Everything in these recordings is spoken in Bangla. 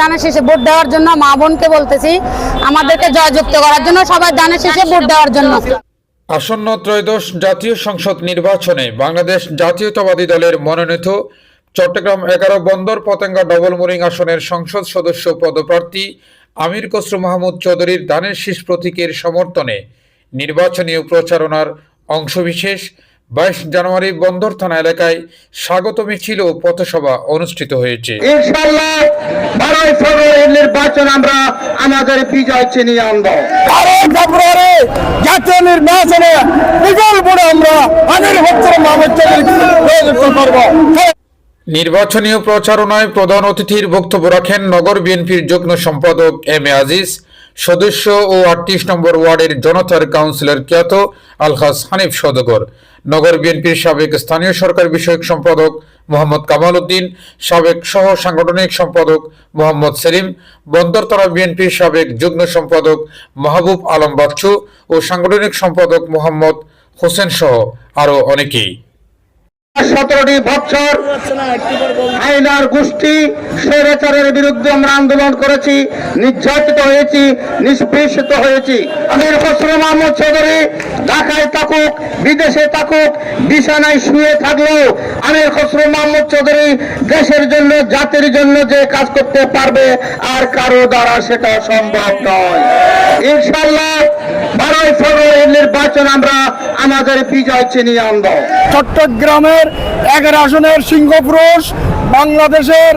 দানের শেষে ভোট দেওয়ার জন্য মা বোনকে বলতেছি, আমাদেরকে জয়যুক্ত করার জন্য সবাই দানের শেষে ভোট দেওয়ার জন্য। আসন্ন ত্রয়োদশ জাতীয় সংসদ নির্বাচনে বাংলাদেশ জাতীয়তাবাদী দলের মনোনীত চট্টগ্রাম এগারো বন্দর পতেঙ্গা ডবল মোরিং আসনের সংসদ সদস্য পদপ্রার্থী আমির খসরু মাহমুদ চৌধুরীর দানের শীষ প্রতীকের সমর্থনে নির্বাচনী প্রচারণার অংশবিশেষ বাইশ জানুয়ারি বন্দর থানা এলাকায় স্বাগত মিছিল ও পথসভা অনুষ্ঠিত হয়েছে। ইনশাল্লাহ বারোই ফেব্রুয়ারির নির্বাচন আমরা আমাদের বিজয় চিনিয়ে আনব। বারোই ফেব্রুয়ারি জাতীয় নির্বাচনে বিপুল আমরা আমির হচ্ছে মোহাম্মদ চৌধুরীকে নির্বাচনী প্রচারণায় প্রধান অতিথির বক্তব্য রাখেন নগর বিএনপির যুগ্ম সম্পাদক এম এ আজিজ। সদস্য ও আটত্রিশ নম্বর ওয়ার্ডের জনতার কাউন্সিলর খ্যাত আলহাস হানিফ সদগর। নগর বিএনপির সাবেক স্থানীয় সরকার বিষয়ক সম্পাদক মোহাম্মদ কামাল উদ্দিন, সাবেক সহ সাংগঠনিক সম্পাদক মোহাম্মদ সেলিম, বন্দরতলা বিএনপির সাবেক যুগ্ম সম্পাদক মাহবুব আলম বাচ্চু ও সাংগঠনিক সম্পাদক মোহাম্মদ হোসেন সহ আরও অনেকেই। সতেরোটি বছর আইনার গোষ্ঠী স্বৈরাচারের বিরুদ্ধে আমরা আন্দোলন করেছি, নির্যাতিত হয়েছি, নিষ্পেষিত হয়েছি। আমির খসরু মাহমুদ চৌধুরী ঢাকায় থাকুক, বিদেশে থাকুক, বিছানায় শুয়ে থাকলেও আমির খসরু মাহমুদ চৌধুরী দেশের জন্য, জাতির জন্য যে কাজ করতে পারবে আর কারও দ্বারা সেটা সম্ভব নয়। ইনশাল্লাহ বারোই ফেব্রুয়ারির নির্বাচন আমরা আমাদের বিজয় চিনিয়ে আনব চট্টগ্রামের এগারো আসনের সিংহপুরুষ, বাংলাদেশের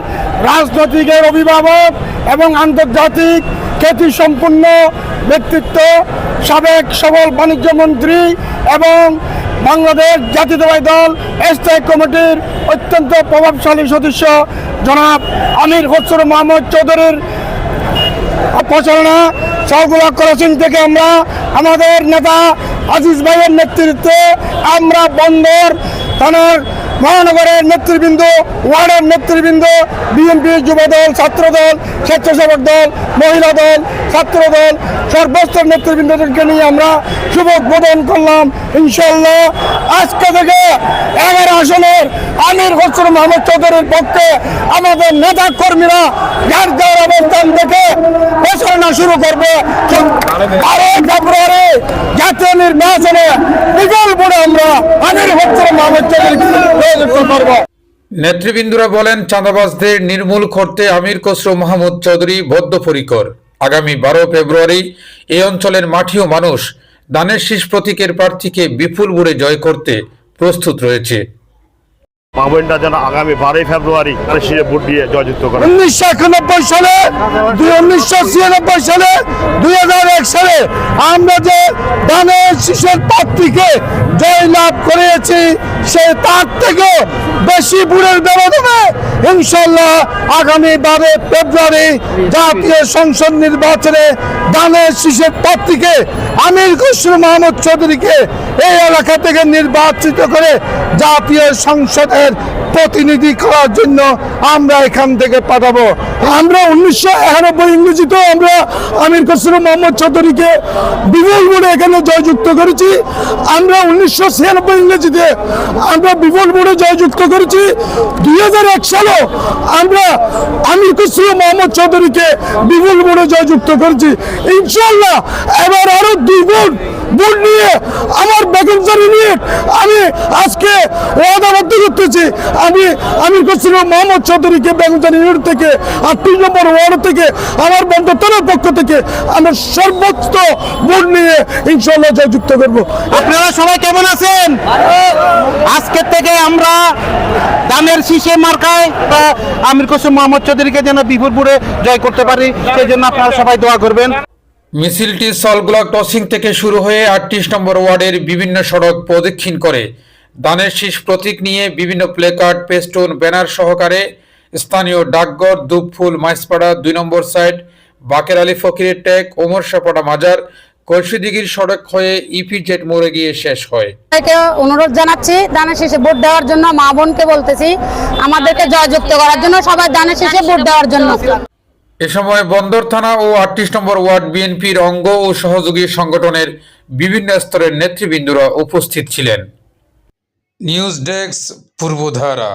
রাজনৈতিকের অভিভাবক এবং আন্তর্জাতিক খ্যাতি সম্পন্ন ব্যক্তিত্ব, সাবেক সবল বাণিজ্য মন্ত্রী এবং বাংলাদেশ জাতীয়তাবাদী দল, স্থায়ী কমিটির অত্যন্ত প্রভাবশালী সদস্য জনাব আমির খসরু মোহাম্মদ চৌধুরীর প্রচারণা সবগুলা ক্রসিং থেকে আমরা আমাদের নেতা আজিজ ভাইয়ের নেতৃত্বে আমরা বন্দর থানার মহানগরের নেতৃবৃন্দ, ওয়ার্ডের নেতৃবৃন্দ, বিএনপি যুবদল, ছাত্রদল, স্বেচ্ছাসেবক দল, মহিলা দল ছাত্র দল সর্বস্তর নেতৃবৃন্দদেরকে নিয়ে আমরা শুভ উদ্বোধন করলাম ইনশাল্লাহ আজকে থেকে এগারো আসনের আমির হোসেন মোহাম্মদ চৌধুরীর পক্ষে আমাদের নেতা কর্মীরা যার যার অবস্থান থেকে প্রচারণা শুরু করবে। বারোই ফেব্রুয়ারি জাতীয় নির্বাচনে বিপুল আমরা আমির হোসেন মোহাম্মদ করব নেতৃবৃন্দরা বলেন চাঁদাবাজদের নির্মূল করতে আমির খসরু মাহমুদ চৌধুরী বদ্ধপরিকর। আগামী বারো ফেব্রুয়ারি এই অঞ্চলের মাটি ও মানুষ দানের শীষ প্রতীকের প্রার্থীকে বিপুল ভোরে জয় করতে প্রস্তুত রয়েছে। মা বোনরা যেন আগামী বারোই ফেব্রুয়ারি শিরে ভোট দিয়ে জয়যুক্ত করে উনিশশো একানব্বই সালে উনিশশো ছিয়ানব্বই সালে, দুই হাজার এক সালে আমরা যে দানের শিশুর সে তার থেকে বেশি বুড়ের ব্যবধানে ইনশাল্লাহ আগামী বারো ফেব্রুয়ারি জাতীয় সংসদ নির্বাচনে দানের শিশুর প্রার্থীকে আমির মাহমুদ চৌধুরীকে এই এলাকা থেকে নির্বাচিত করে জাতীয় সংসদের প্রতিনিধি করার জন্য আমরা এখান থেকে পাঠাবো। আমরা উনিশশো একানব্বই ইংরেজিতেও আমরা আমির খসরু মোহাম্মদ চৌধুরীকে বিপুল বোর্ডে এখানে জয়যুক্ত করেছি। আমরা উনিশশো ছিয়ানব্বই ইংরেজিতে আমরা বিপুল বোর্ডে জয়যুক্ত করেছি। দুই হাজার এক সালেও আমরা আমির খসরু মোহাম্মদ চৌধুরীকে বিপুল বোর্ডে জয়যুক্ত করেছি। ইনশাল্লাহ এবার আরও দুই ভোট ভোট নিয়ে, আমার বেগমজারি নিয়ে আমি আজকে ওয়াদাবদ্ধ করতেছি আমি আমি করছিল মোহাম্মদ চৌধুরীকে বেগমজারি ইউনিট থেকে আর তিন নম্বর ওয়ার্ড থেকে আমার বন্ধুত্বের পক্ষ থেকে আমরা সর্বোচ্চ ভোট নিয়ে ইনশাল্লাহ জয়যুক্ত করব। আপনারা সবাই কেমন আছেন? আজকের থেকে আমরা দানের শীষে মার্কায় আমির কোসুম মোহাম্মদ চৌধুরীকে যেন বিপুরপুরে জয় করতে পারি, সেই জন্য আপনারা সবাই দোয়া করবেন। মিছিলটি সলগুলা ক্রসিং থেকে শুরু হয়ে আটত্রিশ নম্বর ওয়ার্ডের বিভিন্ন সড়ক প্রদক্ষিণ করে। দানের শীষ প্রতীক নিয়ে বিভিন্ন প্লেকার্ড, পেস্টুন, ব্যানার সহকারে স্থানীয় ডাকঘর, দুপফুল, মাইসপাড়া, দুই নম্বর সাইড, বাকের আলী ফকিরের ট্যাগ, ওমর সাপাড়া মাজার কলসিদিঘির সড়ক হয়ে ইপিজেড মোড়ে গিয়ে শেষ হয়। অনুরোধ জানাচ্ছি, দানের শেষে ভোট দেওয়ার জন্য মা বোনকে বলতেছি, আমাদেরকে জয়যুক্ত করার জন্য সবাই দানের শেষে ভোট দেওয়ার জন্য। এ সময় বন্দর থানা ও আটত্রিশ নম্বর ওয়ার্ড বিএনপির অঙ্গ ও সহযোগী সংগঠনের বিভিন্ন স্তরের নেতৃবৃন্দরা উপস্থিত ছিলেন। News desk Purbadhara.